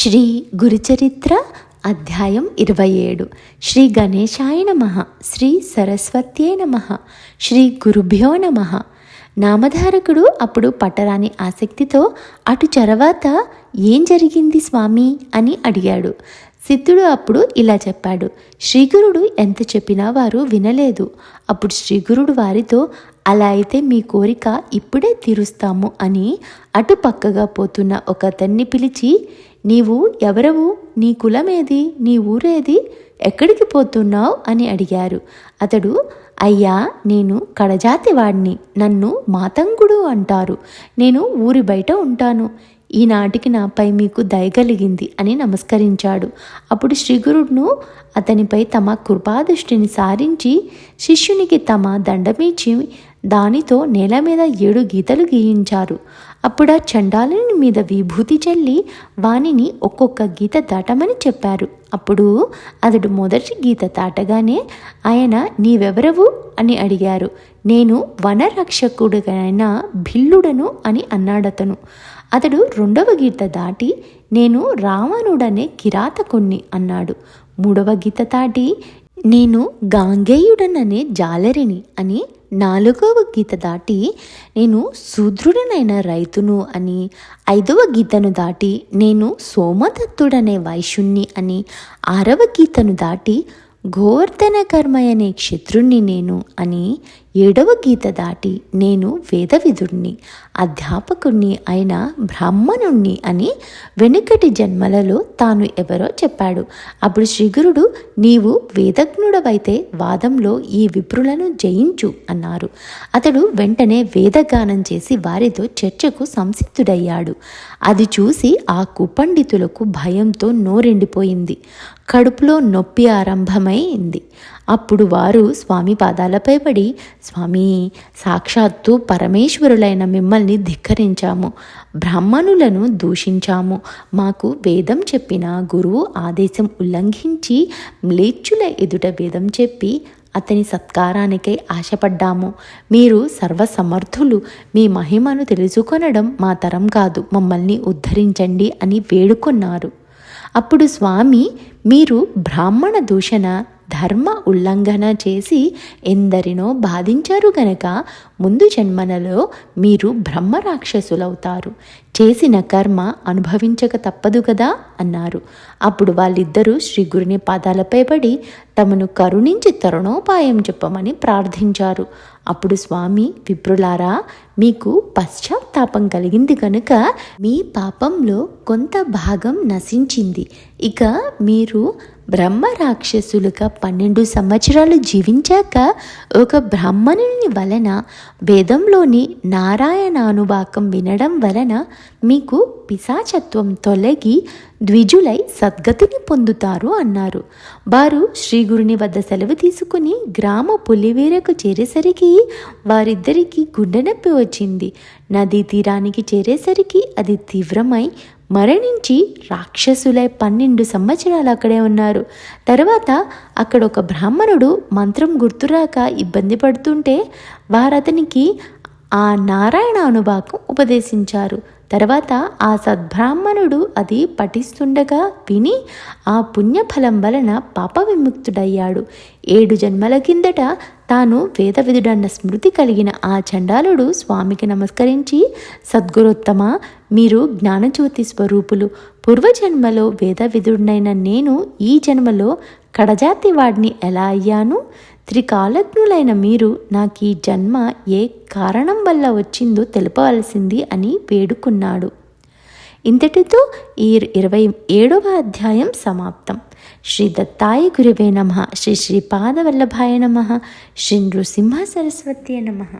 శ్రీ గురుచరిత్ర అధ్యాయం ఇరవై ఏడు. శ్రీ గణేశాయ నమ. శ్రీ సరస్వత్యే నమ. శ్రీ గురుభ్యో నమ. నామధారకుడు అప్పుడు పట్టరాని ఆసక్తితో అటు చరవాత ఏం జరిగింది స్వామి? అని అడిగాడు. సిద్ధుడు అప్పుడు ఇలా చెప్పాడు శ్రీగురుడు ఎంత చెప్పినా వారు వినలేదు. అప్పుడు శ్రీగురుడు వారితో అలా అయితే మీ కోరిక ఇప్పుడే తీరుస్తాము అని అటు పక్కగా పోతున్న ఒక అతన్ని పిలిచి నీవు ఎవరవు? నీ కులమేది? నీ ఊరేది? ఎక్కడికి పోతున్నావు? అని అడిగారు. అతడు అయ్యా నేను కడజాతి వాడిని నన్ను మాతంగుడు అంటారు. నేను ఊరి బయట ఉంటాను. ఈనాటికి నాపై మీకు దయగలిగింది అని నమస్కరించాడు. అప్పుడు శ్రీగురుడును అతనిపై తమ కృపాదృష్టిని సారించి శిష్యునికి తమ దండమిచ్చి దానితో నేల మీద ఏడు గీతలు గీయించారు. అప్పుడు ఆ చండాలుని మీద విభూతి చల్లి వానిని ఒక్కొక్క గీత దాటమని చెప్పారు. అప్పుడు అతడు మొదటి గీత దాటగానే ఆయన నీవెవరవు? అని అడిగారు. నేను వనరక్షకుడుగైన భిల్లుడను అని అన్నాడతను. అతడు రెండవ గీత దాటి నేను రావణుడనే కిరాతకుణ్ణి అన్నాడు. మూడవ గీత దాటి నేను గాంగేయుడననే జాలరిని అని నాలుగవ గీత దాటి నేను శూద్రుడనైన రైతును అని ఐదవ గీతను దాటి నేను సోమదత్తుడనే వైశ్యుణ్ణి అని ఆరవ గీతను దాటి గోవర్ధన కర్మయనే క్షత్రుణ్ణి నేను అని ఏడవ గీత దాటి నేను వేదవిధుణ్ణి అధ్యాపకుణ్ణి అయిన బ్రాహ్మణుణ్ణి అని వెనుకటి జన్మలలో తాను ఎవరో చెప్పాడు. అప్పుడు శ్రీగురుడు నీవు వేదజ్ఞుడవైతే వాదంలో ఈ విప్రులను జయించు అన్నారు. అతడు వెంటనే వేదగానం చేసి వారితో చర్చకు సంసిద్ధుడయ్యాడు. అది చూసి ఆ కుపండితులకు భయంతో నోరెండిపోయింది. కడుపులో నొప్పి ఆరంభమైంది. అప్పుడు వారు స్వామి పాదాలపై పడి స్వామి సాక్షాత్తు పరమేశ్వరులైన మిమ్మల్ని ధిక్కరించాము. బ్రాహ్మణులను దూషించాము. మాకు వేదం చెప్పిన గురువు ఆదేశం ఉల్లంఘించి మ్లేచ్చుల ఎదుట వేదం చెప్పి అతని సత్కారానికై ఆశపడ్డాము. మీరు సర్వసమర్థులు. మీ మహిమను తెలుసుకొనడం మా తరం కాదు. మమ్మల్ని ఉద్ధరించండి అని వేడుకొన్నారు. అప్పుడు స్వామి మీరు బ్రాహ్మణ దూషణ ధర్మ ఉల్లంఘన చేసి ఎందరినో బాధించారు గనక ముందు జన్మలలో మీరు బ్రహ్మరాక్షసులవుతారు. చేసిన కర్మ అనుభవించక తప్పదు కదా అన్నారు. అప్పుడు వాళ్ళిద్దరూ శ్రీ గురుని పాదాలపై పడి తమను కరుణించి తరుణోపాయం చెప్పమని ప్రార్థించారు. అప్పుడు స్వామి విప్రులారా మీకు పశ్చాత్తాపం కలిగింది కనుక మీ పాపంలో కొంత భాగం నశించింది. ఇక మీరు బ్రహ్మ రాక్షసులుగా పన్నెండు సంవత్సరాలు జీవించాక ఒక బ్రాహ్మణుని వలన వేదంలోని నారాయణానువాకం వినడం వలన మీకు పిశాచత్వం తొలగి ద్విజులై సద్గతిని పొందుతారు అన్నారు. వారు శ్రీగురుని వద్ద సెలవు తీసుకుని గ్రామ పులివేరకు చేరేసరికి వారిద్దరికీ గుండె నొప్పి వచ్చింది. నదీ తీరానికి చేరేసరికి అది తీవ్రమై మరణించి రాక్షసులై పన్నెండు సంవత్సరాలు అక్కడే ఉన్నారు. తర్వాత అక్కడ ఒక బ్రాహ్మణుడు మంత్రం గుర్తురాక ఇబ్బంది పడుతుంటే వారతనికి ఆ నారాయణ అనుభాకం ఉపదేశించారు. తర్వాత ఆ సద్బ్రాహ్మణుడు అది పఠిస్తుండగా విని ఆ పుణ్యఫలం వలన పాప విముక్తుడయ్యాడు. ఏడు జన్మల కిందట తాను వేదవిధుడన్న స్మృతి కలిగిన ఆ చండాలుడు స్వామికి నమస్కరించి సద్గురోత్తమ మీరు జ్ఞానజ్యోతి స్వరూపులు. పూర్వజన్మలో వేదవిధుడినైన నేను ఈ జన్మలో కడజాతి వాడిని ఎలా అయ్యాను? త్రికాలజ్ఞులైన మీరు నాకు ఈ జన్మ ఏ కారణం వల్ల వచ్చిందో తెలుపవలసింది అని వేడుకున్నాడు. ఇంతటితో ఈ ఇరవై ఏడవ అధ్యాయం సమాప్తం. శ్రీ దత్తాయ గురువే నమ. శ్రీ శ్రీపాదవల్లభాయ నమ. శ్రీ నృసింహ సరస్వతి నమ.